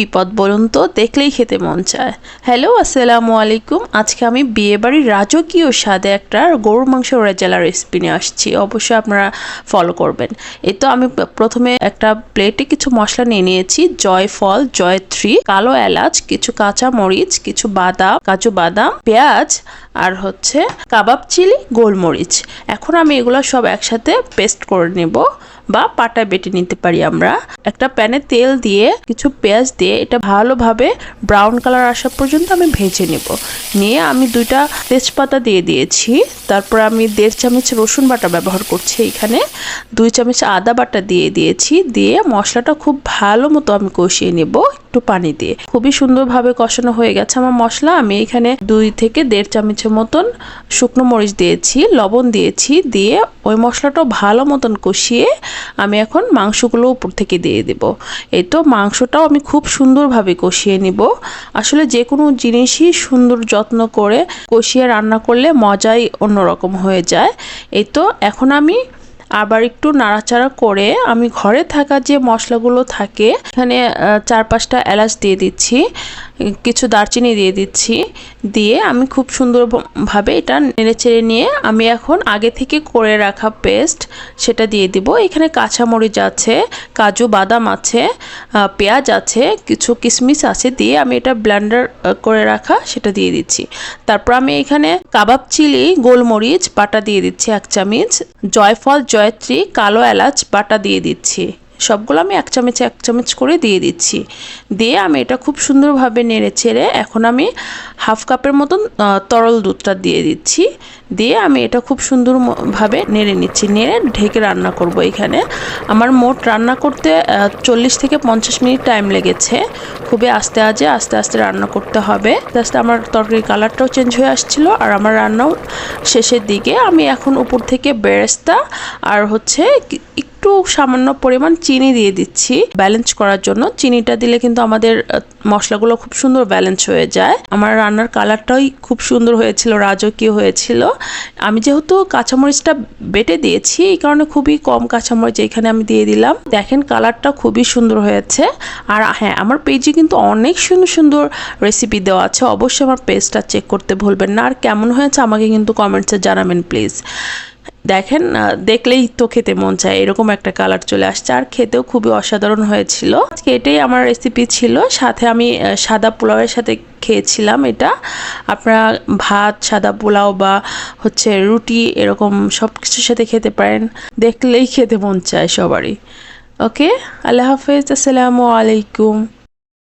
বিপদ বলুন তো, দেখলেই খেতে মন চায়। হ্যালো আসসালামু আলাইকুম। আজকে আমি বিয়ে বাড়ির রাজকীয় স্বাদে একটা গরুর মাংস রেজালা রেসিপি নিয়ে আসছি। অবশ্যই আপনারা ফলো করবেন। এই তো আমি প্রথমে একটা প্লেটে কিছু মশলা নিয়ে নিয়েছি। জয় ফল, জয় থ্রি কালো এলাচ, কিছু কাঁচা মরিচ কিছু বাদাম, কাজু বাদাম, পেঁয়াজ আর হচ্ছে কাবাব চিলি, গোলমরিচ। এখন আমি এগুলো সব একসাথে পেস্ট করে নেব বা পাটায় বেটে নিতে পারি আমরা। একটা প্যানে তেল দিয়ে কিছু পেঁয়াজ দিয়ে এটা ভালোভাবে ব্রাউন কালার আসা পর্যন্ত আমি ভেজে নেব। নিয়ে আমি দুইটা তেজপাতা দিয়ে দিয়েছি। তারপর আমি দেড় চামচ রসুন বাটা ব্যবহার করছি এখানে। দুই চামচ আদা বাটা দিয়ে দিয়েছি। দিয়ে মশলাটা খুব ভালো মতো আমি কষিয়ে নেব একটু পানি দিয়ে। খুবই সুন্দরভাবে কষানো হয়ে গেছে আমার মশলা। আমি এখানে দুই থেকে দেড় চামচের মতন শুকনো মরিচ দিয়েছি, লবণ দিয়েছি, দিয়ে ওই মশলাটা ভালো মতন কষিয়ে আমি এখন মাংসগুলো উপর থেকে দিয়ে দেব। এই তো মাংসটাও আমি খুব সুন্দরভাবে কষিয়ে নিব। আসলে যে কোনো জিনিসই সুন্দর যত্ন করে কষিয়ে রান্না করলে মজাই অন্যরকম হয়ে যায়। এই তো এখন আমি আবার একটু নাড়াচাড়া করে আমি ঘরে থাকা যে মশলাগুলো থাকে, এখানে চার পাঁচটা এলাচ দিয়ে দিচ্ছি। কিছু দারচিনি দিয়ে দিচ্ছি। দিয়ে আমি খুব সুন্দরভাবে এটা নেড়েচেড়ে নিয়ে আমি এখন আগে থেকে করে রাখা পেস্ট সেটা দিয়ে দিব। এখানে কাঁচামরিচ আছে, কাজু বাদাম আছে পেঁয়াজ আছে, কিছু কিশমিশ আছে দিয়ে আমি এটা ব্লেন্ডার করে রাখা সেটা দিয়ে দিচ্ছি। তারপর আমি এখানে কাবাব চিলি, গোলমরিচ, বাটা দিয়ে দিচ্ছি এক চামচ, জয়ফল, জয়ত্রী, কালো এলাচ, বাটা দিয়ে দিচ্ছি। সবগুলো আমি এক চামচ এক চামচ করে দিয়ে দিচ্ছি। দিয়ে আমি এটা খুব সুন্দরভাবে নেড়ে ছেড়ে এখন আমি হাফ কাপের মতন তরল দুধটা দিয়ে দিচ্ছি। দিয়ে আমি এটা খুব সুন্দরভাবে নেড়ে নিচ্ছি। নেড়ে ঢেকে রান্না করব এখানে। আমার মোট রান্না করতে চল্লিশ থেকে পঞ্চাশ মিনিট টাইম লেগেছে। খুবই আস্তে আজে আস্তে আস্তে রান্না করতে হবে। আস্তে আস্তে আমার তরকারির কালারটাও চেঞ্জ হয়ে আসছিল আর আমার রান্নাও শেষের দিকে। আমি এখন উপর থেকে বেরেস্তা আর হচ্ছে একটু সামান্য পরিমাণ চিনি দিয়ে দিচ্ছি। ব্যালেন্স করার জন্য। চিনিটা দিলে কিন্তু আমাদের মশলাগুলো খুব সুন্দর ব্যালেন্স হয়ে যায়। আমার রান্নার কালারটাই খুব সুন্দর হয়েছিল, রাজকীয় হয়েছিল। আমি যেহেতু কাঁচামরিচটা বেটে দিয়েছি, এই কারণে খুবই কম কাঁচামরিচ এখানে আমি দিয়ে দিলাম। দেখেন কালারটা খুবই সুন্দর হয়েছে। আর হ্যাঁ আমার পেজে কিন্তু অনেক সুন্দর সুন্দর রেসিপি দেওয়া আছে। অবশ্যই আমার পেজটা চেক করতে ভুলবেন না। আর কেমন হয়েছে আমাকে কিন্তু কমেন্টসে জানাবেন প্লিজ দেখেন দেখলেই তো খেতে মন চায়, এরকম একটা কালার চলে আসছে। আর খেতেও খুবই অসাধারণ হয়েছিল। আজকে এটাই আমার রেসিপি ছিল। সাথে আমি সাদা পোলাওয়ের সাথে খেয়েছিলাম এটা। আপনারা ভাত, সাদা পোলাও বা হচ্ছে রুটি, এরকম সব কিছুর সাথে খেতে পারেন। দেখলেই খেতে মন চায় সবারই। ওকে আল্লাহ হাফেজ। আসসালামু আলাইকুম।